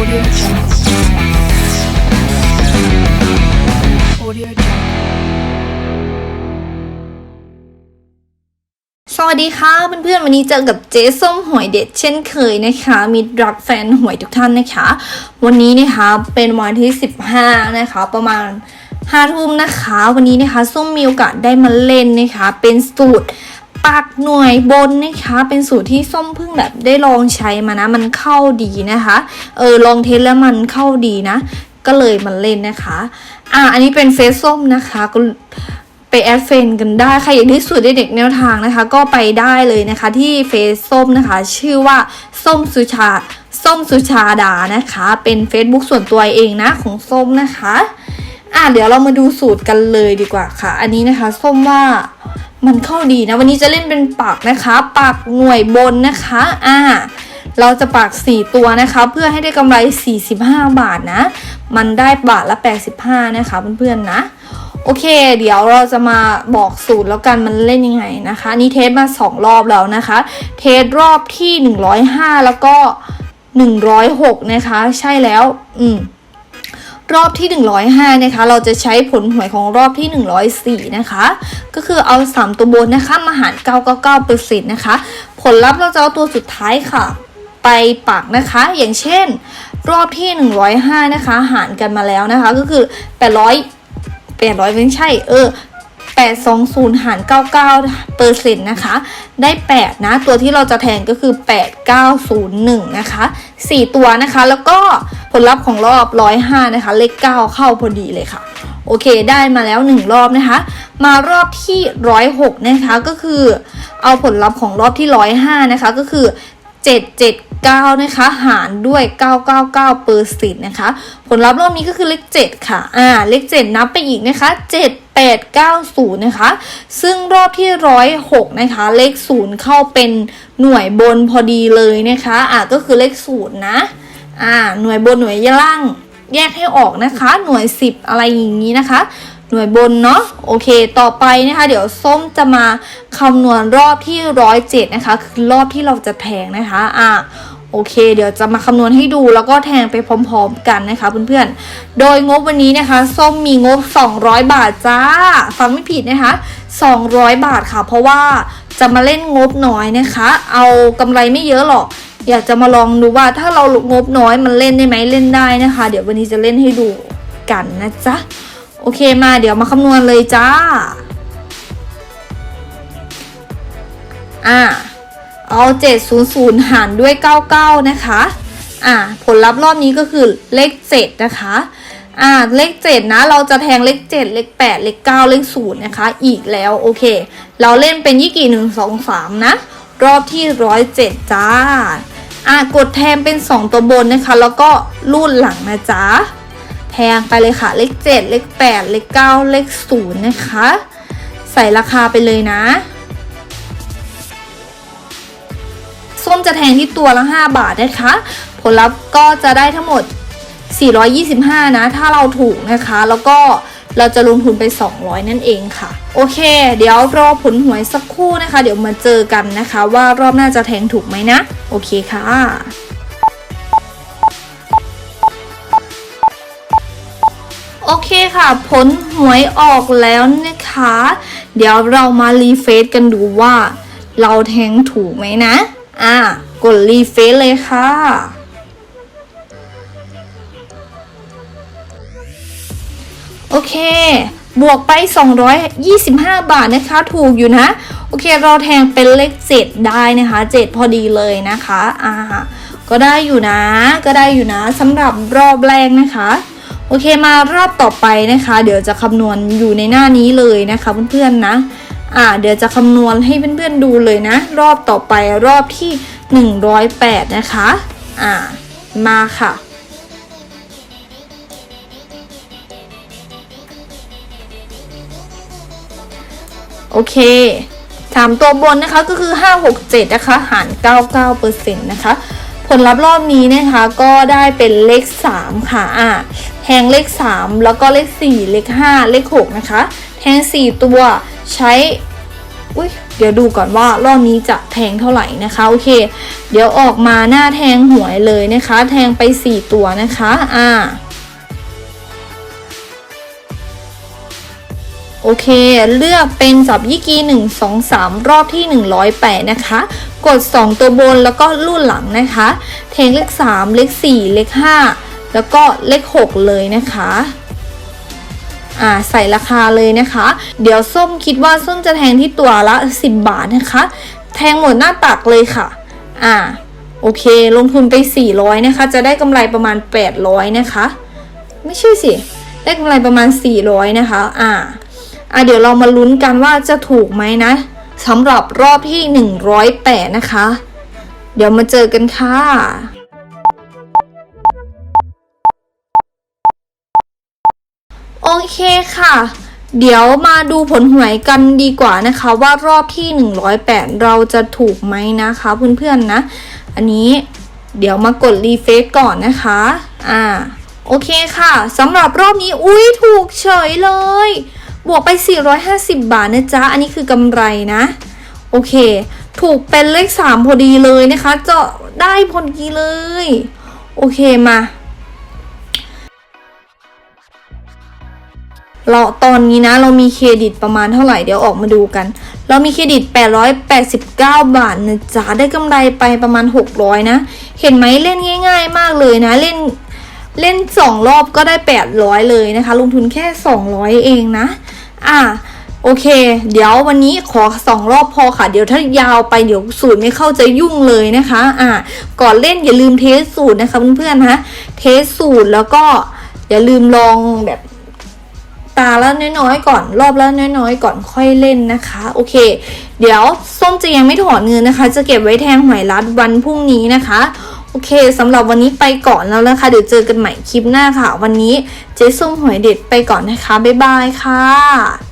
Audio Jungle. Audio Jungle. สวัสดีค่ะเพื่อนๆวันนี้เจอกับเจ๊ส้มหวยเด็ดเช่นเคยนะคะมิตรรักแฟนหวยทุกท่านนะคะ วันนี้นะคะเป็นวันที่ 15 นะคะประมาณ5ทุ่มนะคะ วันนี้นะคะส้มมีโอกาสได้มาเล่นนะคะ เป็นสูตร ปักหน่วยบนนะคะ เป็นสูตรที่ส้มเพิ่งแบบได้ลองใช้มานะ มันเข้าดีนะคะ เออลองเทสแล้วมันเข้าดีนะ ก็เลยมาเล่นนะคะ อะอันนี้เป็นเฟซส้มนะคะก็ไปแอดเฟนกันได้ใครอยากได้สูตรเด็กแนวทางนะคะ ก็ไปได้เลยนะคะที่เฟซส้มนะคะ ชื่อว่าส้มสุชาส้มสุชาดานะคะ เป็น Facebook ส่วนตัวเองนะของส้มนะคะ อะเดี๋ยวเรามาดูสูตรกันเลยดีกว่าค่ะ อันนี้นะคะ ส้มว่า มันเข้าดีนะ วันนี้จะเล่นเป็นปักนะคะ ปักหน่วยบนนะคะอ่าเราจะปัก 4 ตัวนะคะ เพื่อให้ได้กำไร 45 บาทนะ มันได้บาทละ 85 นะคะเพื่อนๆนะ โอเค เดี๋ยวเราจะมาบอกสูตรแล้วกันมันเล่นยังไงนะคะ นี่เทสมา 2 รอบแล้วนะคะ เทสรอบที่ 105 แล้วก็ 106 นะคะ ใช่แล้ว อืม รอบที่ 105 นะคะ เราจะใช้ผลหวยของรอบที่ 104 นะคะ ก็คือเอา 3 ตัวบนนะคะ มาหาร 999%นะคะ ผลลัพธ์เราจะเอาตัวสุดท้ายค่ะ ไปปักนะคะ อย่างเช่น รอบที่ 105 นะคะ หารกันมาแล้วนะคะ ก็คือ 800 800ไม่ใช่ เออ 820 หาร 99เปอร์เซ็นต์นะคะ ได้ 8 นะ ตัวที่เราจะแทนก็คือ 8901 นะคะ 4 ตัวนะคะ แล้วก็ผลลัพธ์ของรอบ 105 นะคะ เลข 9 เข้าพอดีเลยค่ะ โอเค ได้มาแล้ว 1 รอบนะคะ มารอบที่ 106 นะคะ ก็คือ เอาผลลัพธ์ของรอบที่ 105 นะคะ ก็คือ 779 นะคะ หารด้วย 999เปอร์เซ็นต์นะคะ ผลลัพธ์รอบนี้ก็คือเลข 7 ค่ะ อ่า เลข 7 นับไปอีกนะคะ 7 8 9 0 นะคะ ซึ่งรอบที่ 106 นะคะ เลข 0 เข้าเป็นหน่วยบนพอดีเลยนะคะ อ่าก็คือเลข 0 นะ อ่า หน่วยบนหน่วยล่างแยกให้ออกนะคะ หน่วย 10 อะไรอย่างนี้นะคะ หน่วยบนเนาะโอเค ต่อไปนะคะ เดี๋ยวส้มจะมาคำนวณรอบที่ร้อยเจ็ดนะคะ คือรอบที่เราจะแทงนะคะอะโอเค เดี๋ยวจะมาคำนวณให้ดูแล้วก็แทงไปพร้อมๆกันนะคะเพื่อนๆ โดยงบวันนี้นะคะ ส้มมีงบ 200 บาทจ้า ฟังไม่ผิดนะคะ 200 บาทค่ะ เพราะว่าจะมาเล่นงบน้อยนะคะ เอากำไรไม่เยอะหรอก อยากจะมาลองดูว่าถ้าเรางบน้อยมันเล่นได้ไหมเล่นได้นะคะ เดี๋ยววันนี้จะเล่นให้ดูกันนะจ๊ะ โอเคมาเดี๋ยวมาคำนวณเลยจ้า อ่า เอา 700 หารด้วย 99 นะคะ อ่า ผลลัพธ์รอบนี้ก็คือเลข 7 นะคะ อ่า เลข 7 นะ เราจะแทงเลข 7 เลข 8 เลข 9 เลข 0 นะคะ อีกแล้ว โอเค เราเล่นเป็นยี่กี่ 1 2 3 นะ รอบที่ 107 จ้า อ่า กดแทนเป็น 2 ตัวบนนะคะ แล้วก็รูดหลังนะจ๊ะ งไปเลยค่ะ เลข 7 เลข 8 เลข 9 เลข 0 นะคะ ใส่ราคาไปเลยนะ ส้มจะแทงที่ตัวละ 5 บาทนะคะ ผลลัพธ์ก็จะได้ทั้งหมด 425 นะ ถ้าเราถูกนะคะ แล้วก็เราจะลงทุนไป 200 นั่นเองค่ะ โอเค เดี๋ยวรอผลหวยสักครู่นะคะ เดี๋ยวมาเจอกันนะคะ ว่ารอบหน้าจะแทงถูกไหมนะ โอเคค่ะ โอเคค่ะ ผลหวยออกแล้วนะคะ เดี๋ยวเรามารีเฟซกันดูว่า เราแทงถูกไหมนะ อะ กดรีเฟซเลยค่ะ โอเค บวกไป 225 บาทนะคะ ถูกอยู่นะ โอเค เราแทงเป็นเลข 7 ได้นะคะ 7 พอดีเลยนะคะ อ่า ก็ได้อยู่นะ ก็ได้อยู่นะสำหรับรอบแรกนะคะ โอเคมารอบต่อไปนะคะ เดี๋ยวจะคำนวณอยู่ในหน้านี้เลยนะคะเพื่อนๆนะอ่าเดี๋ยวจะคำนวณให้เพื่อนๆดูเลยนะ รอบต่อไปรอบที่ 108 นะคะอ่ามาค่ะโอเคสามตัวบนนะคะก็คือ 5 6 7 นะคะ หาร 99%นะคะ ผลลัพธ์รอบนี้นะคะก็ได้เป็นเลข 3 ค่ะอะแทงเลข 3 แล้วก็เลข 4 เลข 5 เลข 6 นะคะ แทง 4 ตัวใช้อุ้ยเดี๋ยวดูก่อนว่ารอบนี้จะแทงเท่าไหร่นะคะโอเค เดี๋ยวออกมาหน้าแทงหวยเลยนะคะ แทงไป 4 ตัวนะคะอ่า โอเค เลือกเป็นจับยี่กี1 2 3 รอบที่ 108 นะคะ กด 2 ตัวบนแล้วก็ลู่หลังนะคะ เทงเลข 3 เลข 4 เลข 5 แล้วก็เลข 6 เลยนะคะอ่าใส่ราคาเลยนะคะ เดี๋ยวส้มคิดว่าส้มจะแทงที่ตัวละ 10 บาทนะคะ แทงหมดหน้าตักเลยค่ะ อ่า โอเค ลงทุนไป 400 นะคะ จะได้กำไรประมาณ 800 นะคะ ไม่ใช่สิ ได้กำไรประมาณ 400 นะคะ อ่า อะเดี๋ยวเรามาลุ้นกันว่าจะถูกไหมนะสำหรับรอบที่ 108 นะคะ เดี๋ยวมาเจอกันค่ะโอเคค่ะ เดี๋ยวมาดูผลหวยกันดีกว่านะคะ ว่ารอบที่ 108 เราจะถูกไหมนะคะเพื่อนๆนะ อันนี้เดี๋ยวมากดรีเฟซก่อนนะคะ อ่า โอเคค่ะสำหรับรอบนี้ อุ้ยถูกเฉยเลย บวกไป 450 บาทนะจ๊ะ อันนี้คือกำไรนะ โอเค ถูกเป็นเลข 3 พอดีเลยนะคะ เจาะได้พอดีเลย โอเคมาเราตอนนี้นะเรามีเครดิตประมาณเท่าไหร่เดี๋ยวออกมาดูกัน เรามีเครดิต 889 บาทนะจ๊ะได้กำไรไปประมาณ 600 นะ เห็นไหมเล่นง่าย ๆ มากเลยนะเล่นเล่น 2 รอบก็ได้ 800 เลยนะคะ ลงทุนแค่ 200 เองนะ อะโอเค เดี๋ยววันนี้ขอ2รอบพอค่ะ เดี๋ยวถ้ายาวไปเดี๋ยวสูตรไม่เข้าจะยุ่งเลยนะคะ อะก่อนเล่นอย่าลืมเทสสูตรนะคะเพื่อนๆนะเทสสูตรแล้วก็อย่าลืมลองแบบตาละน้อยๆก่อนรอบละน้อยๆก่อนค่อยเล่นนะคะ โอเค เดี๋ยวส้มจะยังไม่ถอนเงินนะคะ จะเก็บไว้แทงหวยรัดวันพรุ่งนี้นะคะ โอเคสำหรับวันนี้ไปก่อนแล้วนะคะ เดี๋ยวเจอกันใหม่คลิปหน้าค่ะ วันนี้เจ๊ส้มหวยเด็ดไปก่อนนะคะ บ๊ายบายค่ะ